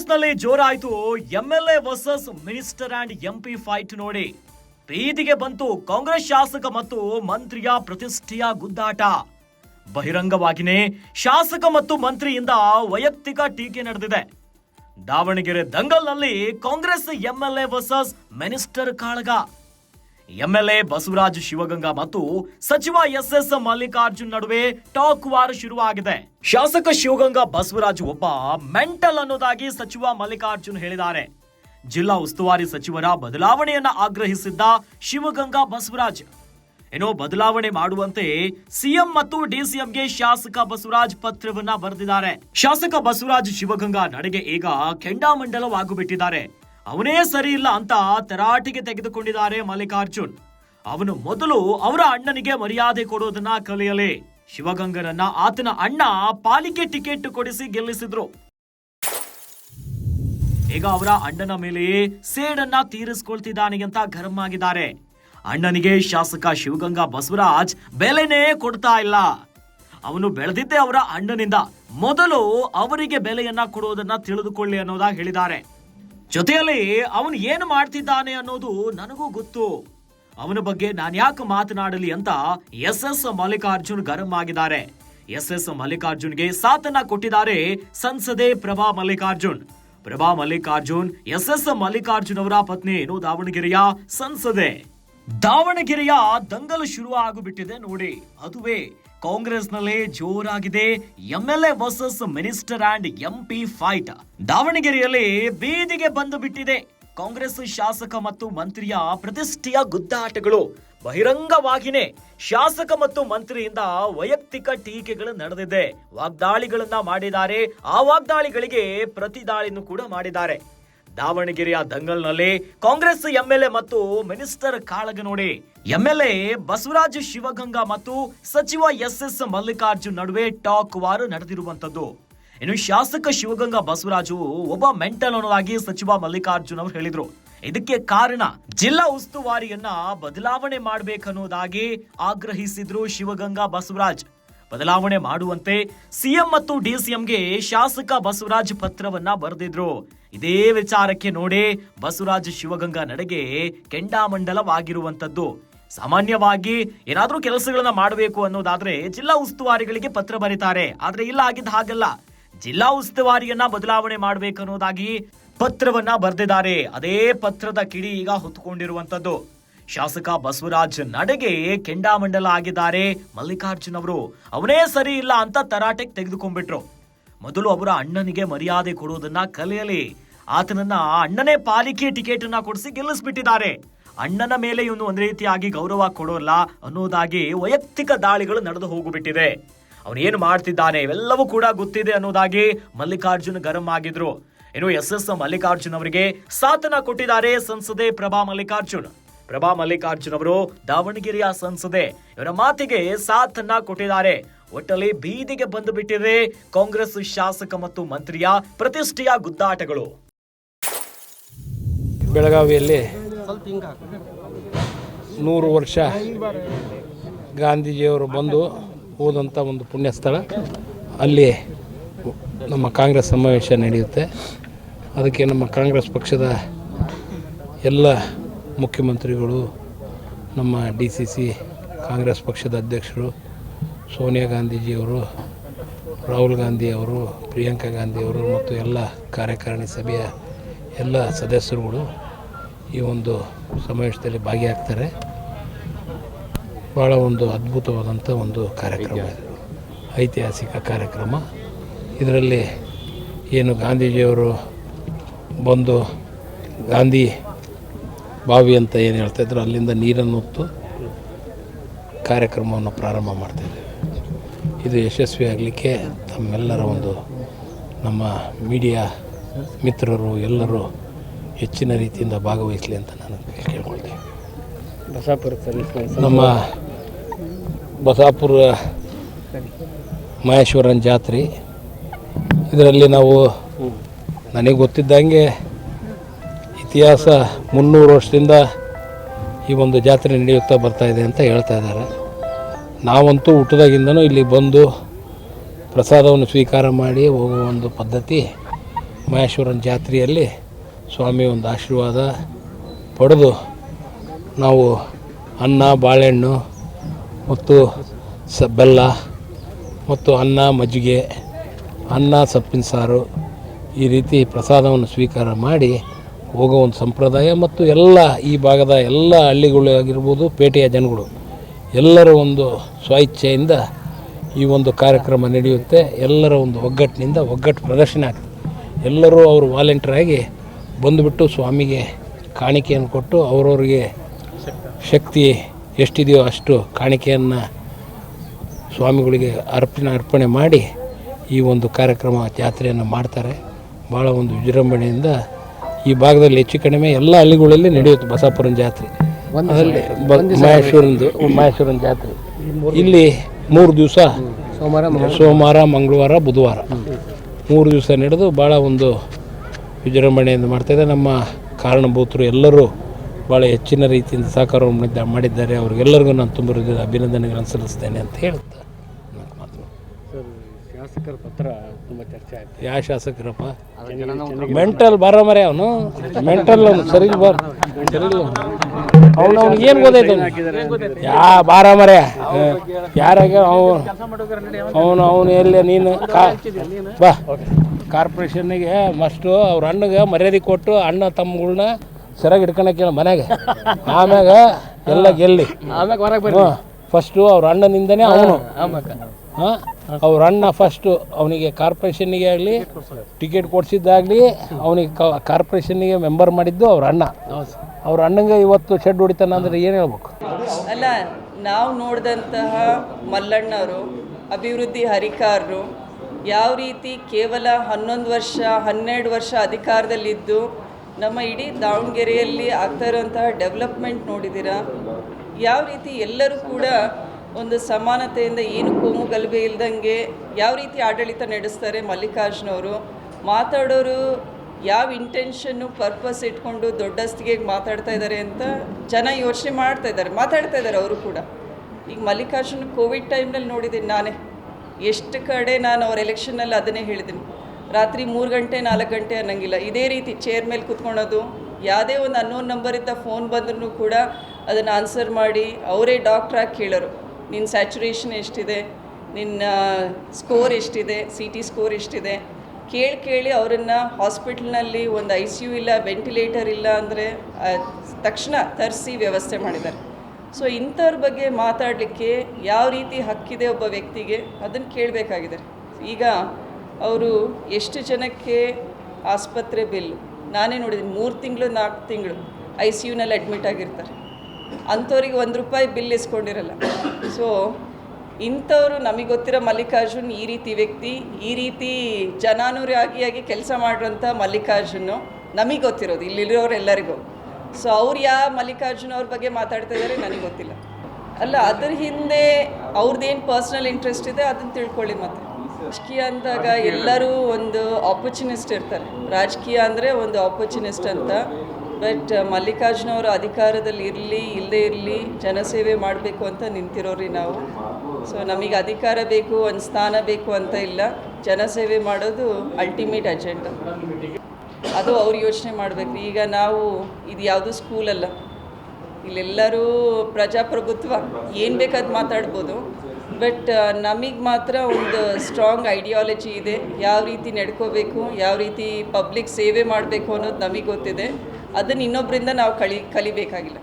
ಕಾಂಗ್ರೆಸ್ನಲ್ಲಿ ಜೋರಾಯ್ತು. MLA versus minister and MP fight ನೋಡಿ. ಬೀದಿಗೆ ಬಂತು ಕಾಂಗ್ರೆಸ್ ಶಾಸಕ ಮತ್ತು ಮಂತ್ರಿಯ ಪ್ರತಿಷ್ಠೆಯ ಗುದ್ದಾಟ. ಬಹಿರಂಗವಾಗಿನೇ ಶಾಸಕ ಮತ್ತು ಮಂತ್ರಿಯಿಂದ ವೈಯಕ್ತಿಕ ಟೀಕೆ ನಡೆದಿದೆ. ದಾವಣಗೆರೆ ದಂಗಲ್ನಲ್ಲಿ ಕಾಂಗ್ರೆಸ್ ಎಂಎಲ್ಎ ವರ್ಸಸ್ ಮಿನಿಸ್ಟರ್ ಕಾಳಗ. ಎಂಎಲ್ಎ ಬಸವರಾಜ್ ಶಿವಗಂಗಾ ಮತ್ತು ಸಚಿವ ಎಸ್ ಎಸ್ ಮಲ್ಲಿಕಾರ್ಜುನ್ ನಡುವೆ ಟಾಕ್ ವಾರ್ ಶುರುವಾಗಿದೆ. ಶಾಸಕ ಶಿವಗಂಗಾ ಬಸವರಾಜ್ ಒಬ್ಬ ಮೆಂಟಲ್ ಅನ್ನೋದಾಗಿ ಸಚಿವ ಮಲ್ಲಿಕಾರ್ಜುನ್ ಹೇಳಿದ್ದಾರೆ. ಜಿಲ್ಲಾ ಉಸ್ತುವಾರಿ ಸಚಿವರ ಬದಲಾವಣೆಯನ್ನ ಆಗ್ರಹಿಸಿದ್ದ ಶಿವಗಂಗಾ ಬಸವರಾಜ್. ಏನೋ ಬದಲಾವಣೆ ಮಾಡುವಂತೆ ಸಿಎಂ ಮತ್ತು ಡಿಸಿಎಂಗೆ ಶಾಸಕ ಬಸವರಾಜ್ ಪತ್ರವನ್ನ ಬರೆದಿದ್ದಾರೆ. ಶಾಸಕ ಬಸವರಾಜ್ ಶಿವಗಂಗಾ ನಡೆಗೆ ಈಗ ಕೆಂಡಾಮಂಡಲವಾಗುಬಿಟ್ಟಿದ್ದಾರೆ ಅವನೇ ಸರಿ ಇಲ್ಲ ಅಂತ ತರಾಟೆಗೆ ತೆಗೆದುಕೊಂಡಿದ್ದಾರೆ ಮಲ್ಲಿಕಾರ್ಜುನ್. ಅವನು ಮೊದಲು ಅವರ ಅಣ್ಣನಿಗೆ ಮರ್ಯಾದೆ ಕೊಡೋದನ್ನ ಕಲಿಯಲಿ. ಶಿವಗಂಗನನ್ನ ಆತನ ಅಣ್ಣ ಪಾಲಿಕೆ ಟಿಕೆಟ್ ಕೊಡಿಸಿ ಗೆಲ್ಲಿಸಿದ್ರು. ಈಗ ಅವರ ಅಣ್ಣನ ಮೇಲೆ ಸೇಡನ್ನ ತೀರಿಸ್ಕೊಳ್ತಿದ್ದಾನೆ ಅಂತ ಗರಂ ಆಗಿದ್ದಾರೆ ಅಣ್ಣನಿಗೆ ಶಾಸಕ ಶಿವಗಂಗಾ ಬಸವರಾಜ್ ಬೆಲೆನೇ ಕೊಡ್ತಾ ಇಲ್ಲ. ಅವನು ಬೆಳೆದಿದ್ದೆ ಅವರ ಅಣ್ಣನಿಂದ. ಮೊದಲು ಅವರಿಗೆ ಬೆಲೆಯನ್ನ ಕೊಡುವುದನ್ನ ತಿಳಿದುಕೊಳ್ಳಿ ಅನ್ನೋದಾಗಿ ಹೇಳಿದ್ದಾರೆ. ಜೊತೆಯಲ್ಲಿ ಅವನು ಏನು ಮಾಡ್ತಿದ್ದಾನೆ ಅನ್ನೋದು ನನಗೂ ಗೊತ್ತು. ಅವನ ಬಗ್ಗೆ ನಾನು ಯಾಕೆ ಮಾತನಾಡಲಿ ಅಂತ ಎಸ್ ಎಸ್ ಮಲ್ಲಿಕಾರ್ಜುನ್ ಗರಂ ಆಗಿದ್ದಾರೆ. ಎಸ್ ಎಸ್ ಮಲ್ಲಿಕಾರ್ಜುನ್ಗೆ ಸಾಥನ್ನ ಕೊಟ್ಟಿದ್ದಾರೆ ಸಂಸದೆ ಪ್ರಭಾ ಮಲ್ಲಿಕಾರ್ಜುನ್. ಪ್ರಭಾ ಮಲ್ಲಿಕಾರ್ಜುನ್, ಎಸ್ ಎಸ್ ಮಲ್ಲಿಕಾರ್ಜುನ್ ಅವರ ಪತ್ನಿ ಏನು? ದಾವಣಗೆರೆಯ ಸಂಸದೆ. ದಾವಣಗೆರೆಯ ದಂಗಲು ಶುರು ಆಗಿಬಿಟ್ಟಿದೆ ನೋಡಿ. ಅದುವೇ ಕಾಂಗ್ರೆಸ್ನಲ್ಲಿ ಜೋರಾಗಿದೆ. MLA versus minister and MP fight ದಾವಣಗೆರೆಯಲ್ಲಿ ಬೀದಿಗೆ ಬಂದು ಬಿಟ್ಟಿದೆ. ಕಾಂಗ್ರೆಸ್ ಶಾಸಕ ಮತ್ತು ಮಂತ್ರಿಯ ಪ್ರತಿಷ್ಠೆಯ ಗುದ್ದಾಟಗಳು ಬಹಿರಂಗವಾಗಿನೇ ಶಾಸಕ ಮತ್ತು ಮಂತ್ರಿಯಿಂದ ವೈಯಕ್ತಿಕ ಟೀಕೆಗಳು ನಡೆದಿದೆ. ವಾಗ್ದಾಳಿಗಳನ್ನ ಮಾಡಿದ್ದಾರೆ. ಆ ವಾಗ್ದಾಳಿಗಳಿಗೆ ಪ್ರತಿದಾಳಿನೂ ಕೂಡ ಮಾಡಿದ್ದಾರೆ. ದಾವಣಗೆರೆಯ ದಂಗಲ್ನಲ್ಲಿ ಕಾಂಗ್ರೆಸ್ ಎಂಎಲ್ಎ ಮತ್ತು ಮಿನಿಸ್ಟರ್ ಕಾಳಗ ನೋಡಿ. ಎಂಎಲ್ಎ ಬಸವರಾಜ್ ಶಿವಗಂಗಾ ಮತ್ತು ಸಚಿವ ಎಸ್ ಎಸ್ ಮಲ್ಲಿಕಾರ್ಜುನ್ ನಡುವೆ ಟಾಕ್ ವಾರ್ ನಡೆದಿರುವಂತದ್ದು ಇನ್ನು ಶಾಸಕ ಶಿವಗಂಗಾ ಬಸವರಾಜು ಒಬ್ಬ ಮೆಂಟಲ್ ಅನ್ನೋದಾಗಿ ಸಚಿವ ಮಲ್ಲಿಕಾರ್ಜುನ್ ಅವರು ಹೇಳಿದ್ರು. ಇದಕ್ಕೆ ಕಾರಣ ಜಿಲ್ಲಾ ಉಸ್ತುವಾರಿಯನ್ನ ಬದಲಾವಣೆ ಮಾಡಬೇಕನ್ನೋದಾಗಿ ಆಗ್ರಹಿಸಿದ್ರು ಶಿವಗಂಗಾ ಬಸವರಾಜ್. ಬದಲಾವಣೆ ಮಾಡುವಂತೆ ಸಿಎಂ ಮತ್ತು ಡಿಸಿಎಂಗೆ ಶಾಸಕ ಬಸವರಾಜ್ ಪತ್ರವನ್ನ ಬರೆದಿದ್ರು. ಇದೇ ವಿಚಾರಕ್ಕೆ ನೋಡಿ ಬಸವರಾಜ ಶಿವಗಂಗಾ ನಡೆಗೆ ಕೆಂಡಾಮಂಡಲವಾಗಿರುವಂತದ್ದು ಸಾಮಾನ್ಯವಾಗಿ ಏನಾದರೂ ಕೆಲಸಗಳನ್ನ ಮಾಡಬೇಕು ಅನ್ನೋದಾದ್ರೆ ಜಿಲ್ಲಾ ಉಸ್ತುವಾರಿಗಳಿಗೆ ಪತ್ರ ಬರೀತಾರೆ. ಆದ್ರೆ ಇಲ್ಲ, ಆಗಿದ್ದ ಹಾಗಲ್ಲ. ಜಿಲ್ಲಾ ಉಸ್ತುವಾರಿಯನ್ನ ಬದಲಾವಣೆ ಮಾಡಬೇಕನ್ನೋದಾಗಿ ಪತ್ರವನ್ನ ಬರೆದಿದ್ದಾರೆ. ಅದೇ ಪತ್ರದ ಕಿಡಿ ಈಗ ಹೊತ್ತುಕೊಂಡಿರುವಂತದ್ದು ಶಾಸಕ ಬಸವರಾಜ್ ನಡೆಗೆ ಕೆಂಡಾಮಂಡಲ ಆಗಿದ್ದಾರೆ ಮಲ್ಲಿಕಾರ್ಜುನ್ ಅವರು. ಅವನೇ ಸರಿ ಇಲ್ಲ ಅಂತ ತರಾಟೆಗೆ ತೆಗೆದುಕೊಂಡ್ಬಿಟ್ರು. ಮೊದಲು ಅವರ ಅಣ್ಣನಿಗೆ ಮರ್ಯಾದೆ ಕೊಡುವುದನ್ನ ಕಲಿಯಲಿ ಆತನನ್ನ ಆ ಅಣ್ಣನೇ ಪಾಲಿಕೆ ಟಿಕೆಟ್ ಅನ್ನ ಕೊಡಿಸಿ ಗೆಲ್ಲಿಸ್ಬಿಟ್ಟಿದ್ದಾರೆ. ಅಣ್ಣನ ಮೇಲೆ ಇವನು ಒಂದ್ ರೀತಿಯಾಗಿ ಗೌರವ ಕೊಡೋಲ್ಲ ಅನ್ನೋದಾಗಿ ವೈಯಕ್ತಿಕ ದಾಳಿಗಳು ನಡೆದು ಹೋಗಿಬಿಟ್ಟಿದೆ. ಅವನು ಏನು ಮಾಡ್ತಿದ್ದಾನೆ ಇವೆಲ್ಲವೂ ಕೂಡ ಗೊತ್ತಿದೆ ಅನ್ನೋದಾಗಿ ಮಲ್ಲಿಕಾರ್ಜುನ್ ಗರಂ ಆಗಿದ್ರು. ಇನ್ನು ಎಸ್ ಎಸ್ ಮಲ್ಲಿಕಾರ್ಜುನ್ ಅವರಿಗೆ ಸಾಥನ ಕೊಟ್ಟಿದ್ದಾರೆ ಸಂಸದೆ ಪ್ರಭಾ ಮಲ್ಲಿಕಾರ್ಜುನ್. ಪ್ರಭಾ ಮಲ್ಲಿಕಾರ್ಜುನ್ ಅವರು ದಾವಣಗೆರೆಯ ಸಂಸದೆ. ಇವರ ಮಾತಿಗೆ ಸಾಥನ್ನ ಕೊಟ್ಟಿದ್ದಾರೆ. ಒಟ್ಟಲ್ಲಿ ಬೀದಿಗೆ ಬಂದು ಬಿಟ್ಟಿದೆ ಕಾಂಗ್ರೆಸ್ ಶಾಸಕ ಮತ್ತು ಮಂತ್ರಿಯ ಪ್ರತಿಷ್ಠೆಯ ಗುದ್ದಾಟಗಳು. ಬೆಳಗಾವಿಯಲ್ಲಿ ನೂರು ವರ್ಷ ಗಾಂಧೀಜಿಯವರು ಬಂದು ಹೋದಂಥ ಒಂದು ಪುಣ್ಯ ಸ್ಥಳ ಅಲ್ಲಿ ನಮ್ಮ ಕಾಂಗ್ರೆಸ್ ಸಮಾವೇಶ ನಡೆಯುತ್ತೆ. ಅದಕ್ಕೆ ನಮ್ಮ ಕಾಂಗ್ರೆಸ್ ಪಕ್ಷದ ಎಲ್ಲ ಮುಖ್ಯಮಂತ್ರಿಗಳು ನಮ್ಮ ಡಿ ಸಿ ಸಿ ಕಾಂಗ್ರೆಸ್ ಪಕ್ಷದ ಅಧ್ಯಕ್ಷರು ಸೋನಿಯಾ ಗಾಂಧೀಜಿಯವರು, ರಾಹುಲ್ ಗಾಂಧಿಯವರು, ಪ್ರಿಯಾಂಕಾ ಗಾಂಧಿಯವರು ಮತ್ತು ಎಲ್ಲ ಕಾರ್ಯಕಾರಿಣಿ ಸಭೆಯ ಎಲ್ಲ ಸದಸ್ಯರುಗಳು ಈ ಒಂದು ಸಮಾವೇಶದಲ್ಲಿ ಭಾಗಿಯಾಗ್ತಾರೆ. ಭಾಳ ಒಂದು ಅದ್ಭುತವಾದಂಥ ಒಂದು ಕಾರ್ಯಕ್ರಮ ಐತಿಹಾಸಿಕ ಕಾರ್ಯಕ್ರಮ. ಇದರಲ್ಲಿ ಏನು ಗಾಂಧೀಜಿಯವರು ಬಂದು ಗಾಂಧಿ ಬಾವಿ ಅಂತ ಏನು ಹೇಳ್ತಾಯಿದ್ರು ಅಲ್ಲಿಂದ ನೀರನ್ನು ಹೊತ್ತು ಕಾರ್ಯಕ್ರಮವನ್ನು ಪ್ರಾರಂಭ ಮಾಡ್ತಾಯಿದ್ದೇವೆ ಇದು ಯಶಸ್ವಿ ಆಗಲಿಕ್ಕೆ ತಮ್ಮೆಲ್ಲರ ಒಂದು ನಮ್ಮ ಮೀಡಿಯಾ ಮಿತ್ರರು ಎಲ್ಲರೂ ಹೆಚ್ಚಿನ ರೀತಿಯಿಂದ ಭಾಗವಹಿಸಲಿ ಅಂತ ನಾನು ಕೇಳ್ಕೊಳ್ತೇನೆ. ನಮ್ಮ ಬಸಾಪುರ ಮಹೇಶ್ವರನ ಜಾತ್ರೆ ಇದರಲ್ಲಿ ನಾವು ನನಗೆ ಗೊತ್ತಿದ್ದಂಗೆ ಇತಿಹಾಸ ಮುನ್ನೂರು ವರ್ಷದಿಂದ ಈ ಒಂದು ಜಾತ್ರೆ ನಡೆಯುತ್ತಾ ಬರ್ತಾ ಇದೆ ಅಂತ ಹೇಳ್ತಾ ಇದ್ದಾರೆ. ನಾವಂತೂ ಹುಟ್ಟದಾಗಿಂದನೂ ಇಲ್ಲಿ ಬಂದು ಪ್ರಸಾದವನ್ನು ಸ್ವೀಕಾರ ಮಾಡಿ ಹೋಗುವ ಒಂದು ಪದ್ಧತಿ ಮಹೇಶ್ವರನ ಜಾತ್ರೆಯಲ್ಲಿ ಸ್ವಾಮಿ ಒಂದು ಆಶೀರ್ವಾದ ಪಡೆದು ನಾವು ಅನ್ನ, ಬಾಳೆಹಣ್ಣು ಮತ್ತು ಸ ಬೆಲ್ಲ ಮತ್ತು ಅನ್ನ, ಮಜ್ಜಿಗೆ, ಅನ್ನ, ಸೊಪ್ಪಿನ ಸಾರು ಈ ರೀತಿ ಪ್ರಸಾದವನ್ನು ಸ್ವೀಕಾರ ಮಾಡಿ ಹೋಗೋ ಒಂದು ಸಂಪ್ರದಾಯ ಮತ್ತು ಎಲ್ಲ ಈ ಭಾಗದ ಎಲ್ಲ ಹಳ್ಳಿಗಳು ಆಗಿರ್ಬೋದು, ಪೇಟೆಯ ಜನಗಳು. ಎಲ್ಲರ ಒಂದು ಸ್ವಇಚ್ಛೆಯಿಂದ ಈ ಒಂದು ಕಾರ್ಯಕ್ರಮ ನಡೆಯುತ್ತೆ. ಎಲ್ಲರ ಒಂದು ಒಗ್ಗಟ್ಟಿನಿಂದ ಒಗ್ಗಟ್ಟು ಪ್ರದರ್ಶನ ಆಗ್ತದೆ. ಎಲ್ಲರೂ ಅವರು ವಾಲಂಟಿಯರಾಗಿ ಬಂದುಬಿಟ್ಟು ಸ್ವಾಮಿಗೆ ಕಾಣಿಕೆಯನ್ನು ಕೊಟ್ಟು ಅವರವರಿಗೆ ಶಕ್ತಿ ಎಷ್ಟಿದೆಯೋ ಅಷ್ಟು ಕಾಣಿಕೆಯನ್ನು ಸ್ವಾಮಿಗಳಿಗೆ ಅರ್ಪಣೆ ಅರ್ಪಣೆ ಮಾಡಿ ಈ ಒಂದು ಕಾರ್ಯಕ್ರಮ ಜಾತ್ರೆಯನ್ನು ಮಾಡ್ತಾರೆ. ಭಾಳ ಒಂದು ವಿಜೃಂಭಣೆಯಿಂದ ಈ ಭಾಗದಲ್ಲಿ ಹೆಚ್ಚು ಕಡಿಮೆ ಎಲ್ಲ ಹಳ್ಳಿಗಳಲ್ಲಿ ನಡೆಯುತ್ತೆ ಬಸಾಪುರಂ ಜಾತ್ರೆ. ಅದರಲ್ಲಿ ಮಹೇಶ್ವರಂದು ಮಹೇಶ್ವರನ ಜಾತ್ರೆ. ಇಲ್ಲಿ ಮೂರು ದಿವಸ ಸೋಮವಾರ ಮಂಗಳವಾರ. ಬುಧವಾರ. ಮೂರು ದಿವಸ ನಡೆದು ಭಾಳ ಒಂದು ವಿಜೃಂಭಣೆಯಿಂದ ಮಾಡ್ತಾಯಿದೆ ನಮ್ಮ ಕಾರಣಭೂತರು ಎಲ್ಲರೂ ಭಾಳ ಹೆಚ್ಚಿನ ರೀತಿಯಿಂದ ಸಹಕಾರವನ್ನು ಮಾಡಿದ್ದ- ಮಾಡಿದ್ದಾರೆ. ಅವ್ರಿಗೆಲ್ಲರಿಗೂ ನಾನು ತುಂಬ ಹೃದಯದ ಅಭಿನಂದನೆಗಳನ್ನು ಸಲ್ಲಿಸ್ತೇನೆ ಅಂತ ಹೇಳ್ತಾ. ಶಾಸಕರ ಪತ್ರ ತುಂಬ ಚರ್ಚೆ ಆಯ್ತು. ಯಾವ ಶಾಸಕರಪ್ಪ? ಮೆಂಟಲ್ ಬರ ಮರೆ ಅವನು. ಮೆಂಟಲ್ ಅವನು ಸರಿ ಬರ್ ಅವನು. ಅವ್ನಿಗೆ ಏನು ಗೊತ್ತಾಯ್ತು ಯಾ ಬಾರ ಮರೆ. ಯಾರಾಗ ಅವನು ಅವನು ಅವನು ಎಲ್ಲಿ ನೀನು ಬಾ. ಕಾರ್ಪೊರೇಷನ್ನಿಗೆ ಮಸ್ಟು ಅವ್ರ ಅಣ್ಣಗೆ ಮರ್ಯಾದೆ ಕೊಟ್ಟು ಅಣ್ಣ ತಮ್ಮಗಳನ್ನ ಸರಿಯಾಗಿ ಹಿಡ್ಕೊಳಕ್ಕೆ ಮನೆಗೆ. ಆಮ್ಯಾಗ ಎಲ್ಲ ಗೆಲ್ಲಿ. ಆಮ್ಯಾಗ ಹೊರಗೆ ಫಸ್ಟು ಅವ್ರ ಅಣ್ಣನಿಂದನೇ ಅವನು. ಹಾಂ? ಅವ್ರ ಅಣ್ಣ ಫಸ್ಟು ಅವನಿಗೆ ಕಾರ್ಪೊರೇಷನ್ನಿಗೆ ಆಗಲಿ ಟಿಕೆಟ್ ಕೊಡಿಸಿದ್ದಾಗಲಿ ಅವನಿಗೆ ಕಾರ್ಪೊರೇಷನ್ನಿಗೆ ಮೆಂಬರ್ ಮಾಡಿದ್ದು ಅವ್ರ ಅಣ್ಣ. ಅವ್ರ ಅಣ್ಣಂಗೆ ಇವತ್ತು ಶೆಡ್ ಹೊಡಿತಾನ ಅಂದ್ರೆ ಏನು ಹೇಳ್ಬೇಕು? ಅಲ್ಲ ನಾವು ನೋಡಿದಂತಹ ಮಲ್ಲಣ್ಣವರು ಅಭಿವೃದ್ಧಿ ಹರಿಕಾರರು ಯಾವ ರೀತಿ ಕೇವಲ ಹನ್ನೊಂದು ವರ್ಷ ಹನ್ನೆರಡು ವರ್ಷ ಅಧಿಕಾರದಲ್ಲಿದ್ದು ನಮ್ಮ ಇಡೀ ದಾವಣಗೆರೆಯಲ್ಲಿ ಆಗ್ತಾ ಇರುವಂತಹ ಡೆವಲಪ್ಮೆಂಟ್ ನೋಡಿದ್ದೀರಾ ಯಾವ ರೀತಿ ಎಲ್ಲರೂ ಕೂಡ ಒಂದು ಸಮಾನತೆಯಿಂದ ಏನು ಕೋಮು ಗಲಭೆ ಇಲ್ದಂಗೆ ಯಾವ ರೀತಿ ಆಡಳಿತ ನಡೆಸ್ತಾರೆ ಮಲ್ಲಿಕಾರ್ಜುನವರು, ಮಾತಾಡೋರು ಯಾವ ಇಂಟೆನ್ಷನ್ನು ಪರ್ಪಸ್ ಇಟ್ಕೊಂಡು ದೊಡ್ಡಸ್ತಿಗೆ ಮಾತಾಡ್ತಾ ಇದ್ದಾರೆ ಅಂತ ಜನ ಯೋಚನೆ ಮಾಡ್ತಾ ಇದ್ದಾರೆ, ಮಾತಾಡ್ತಾ ಇದ್ದಾರೆ ಅವರು ಕೂಡ. ಈಗ ಮಲ್ಲಿಕಾರ್ಜುನ್ ಕೋವಿಡ್ ಟೈಮ್ನಲ್ಲಿ ನೋಡಿದ್ದೀನಿ ನಾನೇ. ಎಷ್ಟು ಕಡೆ ನಾನು ಅವ್ರ ಎಲೆಕ್ಷನ್ನಲ್ಲಿ ಅದನ್ನೇ ಹೇಳಿದ್ದೀನಿ. ರಾತ್ರಿ ಮೂರು ಗಂಟೆ, ನಾಲ್ಕು ಗಂಟೆ ಅನ್ನಂಗಿಲ್ಲ. ಇದೇ ರೀತಿ ಚೇರ್ ಮೇಲೆ ಕುತ್ಕೊಳೋದು, ಯಾವುದೇ ಒಂದು ಅನ್ನೋನ್ ನಂಬರಿಂದ ಫೋನ್ ಬಂದ್ರೂ ಕೂಡ ಅದನ್ನು ಆನ್ಸರ್ ಮಾಡಿ, ಅವರೇ ಡಾಕ್ಟ್ರಾಗಿ ಕೇಳೋರು. ನಿನ್ನ ಸ್ಯಾಚುರೇಷನ್ ಎಷ್ಟಿದೆ? ನಿನ್ನ ಸ್ಕೋರ್ ಎಷ್ಟಿದೆ? ಸಿ ಟಿ ಸ್ಕೋರ್ ಎಷ್ಟಿದೆ? ಕೇಳಿ ಕೇಳಿ ಅವರನ್ನು ಹಾಸ್ಪಿಟ್ಲ್ನಲ್ಲಿ ಒಂದು ಐ ಸಿ ಯು ಇಲ್ಲ, ವೆಂಟಿಲೇಟರ್ ಇಲ್ಲ ಅಂದರೆ ತಕ್ಷಣ ತರಿಸಿ ವ್ಯವಸ್ಥೆ ಮಾಡಿದ್ದಾರೆ. ಸೊ ಇಂಥವ್ರ ಬಗ್ಗೆ ಮಾತಾಡಲಿಕ್ಕೆ ಯಾವ ರೀತಿ ಹಕ್ಕಿದೆ ಒಬ್ಬ ವ್ಯಕ್ತಿಗೆ? ಅದನ್ನು ಕೇಳಬೇಕಾಗಿದೆ. ಈಗ ಅವರು ಎಷ್ಟು ಜನಕ್ಕೆ ಆಸ್ಪತ್ರೆ ಬಿಲ್? ನಾನೇ ನೋಡಿದ್ದೀನಿ, ಮೂರು ತಿಂಗಳು, ನಾಲ್ಕು ತಿಂಗಳು ಐ ಸಿ ಯುನಲ್ಲಿ ಅಡ್ಮಿಟ್ ಆಗಿರ್ತಾರೆ. ಅಂಥವ್ರಿಗೆ ಒಂದು ರೂಪಾಯಿ ಬಿಲ್ ಇಸ್ಕೊಂಡಿರಲ್ಲ. ಸೊ ಇಂಥವ್ರು ನಮಗೆ ಗೊತ್ತಿರೋ ಮಲ್ಲಿಕಾರ್ಜುನ್ ಈ ರೀತಿ ವ್ಯಕ್ತಿ ಈ ರೀತಿ ಜನಾನುರಾಗಿಯಾಗಿ ಕೆಲಸ ಮಾಡಿರೋಂಥ ಮಲ್ಲಿಕಾರ್ಜುನು ನಮಗೆ ಗೊತ್ತಿರೋದು ಇಲ್ಲಿರೋರೆಲ್ಲರಿಗೂ ಸೊ ಅವ್ರು ಯಾವ ಮಲ್ಲಿಕಾರ್ಜುನ್ ಅವ್ರ ಬಗ್ಗೆ ಮಾತಾಡ್ತಾ ಇದ್ದಾರೆ ನನಗೆ ಗೊತ್ತಿಲ್ಲ. ಅಲ್ಲ ಅದ್ರ ಹಿಂದೆ ಅವ್ರದ್ದೇನು ಪರ್ಸ್ನಲ್ ಇಂಟ್ರೆಸ್ಟ್ ಇದೆ ಅದನ್ನು ತಿಳ್ಕೊಳ್ಳಿ ಮತ್ತೆ. ರಾಜಕೀಯ ಅಂದಾಗ ಎಲ್ಲರೂ ಒಂದು ಆಪರ್ಚುನಿಸ್ಟ್ ಇರ್ತಾರೆ. ರಾಜಕೀಯ ಅಂದರೆ ಒಂದು ಆಪರ್ಚುನಿಸ್ಟ್ ಅಂತ. ಬಟ್ ಮಲ್ಲಿಕಾರ್ಜುನವರು ಅಧಿಕಾರದಲ್ಲಿ ಇರಲಿ ಇಲ್ಲದೇ ಇರಲಿ ಜನಸೇವೆ ಮಾಡಬೇಕು ಅಂತ ನಿಂತಿರೋರಿ ನಾವು. ಸೊ ನಮಗೆ ಅಧಿಕಾರ ಬೇಕು, ಒಂದು ಸ್ಥಾನ ಬೇಕು ಅಂತ ಇಲ್ಲ. ಜನಸೇವೆ ಮಾಡೋದು ಅಲ್ಟಿಮೇಟ್ ಅಜೆಂಡಾ ಅದು ಅವ್ರು ಯೋಚನೆ ಮಾಡಬೇಕು. ಈಗ ನಾವು ಇದು ಯಾವುದು ಸ್ಕೂಲಲ್ಲ ಇಲ್ಲೆಲ್ಲರೂ ಪ್ರಜಾಪ್ರಭುತ್ವ. ಏನು ಬೇಕಾದ್ ಮಾತಾಡ್ಬೋದು. ಬಟ್ ನಮಗೆ ಮಾತ್ರ ಒಂದು ಸ್ಟ್ರಾಂಗ್ ಐಡಿಯಾಲಜಿ ಇದೆ. ಯಾವ ರೀತಿ ನಡ್ಕೋಬೇಕು, ಯಾವ ರೀತಿ ಪಬ್ಲಿಕ್ ಸೇವೆ ಮಾಡಬೇಕು ಅನ್ನೋದು ನಮಗೆ ಗೊತ್ತಿದೆ. ಅದನ್ನು ಇನ್ನೊಬ್ಬರಿಂದ ನಾವು ಕಲಿ ಕಲಿಬೇಕಾಗಿಲ್ಲ.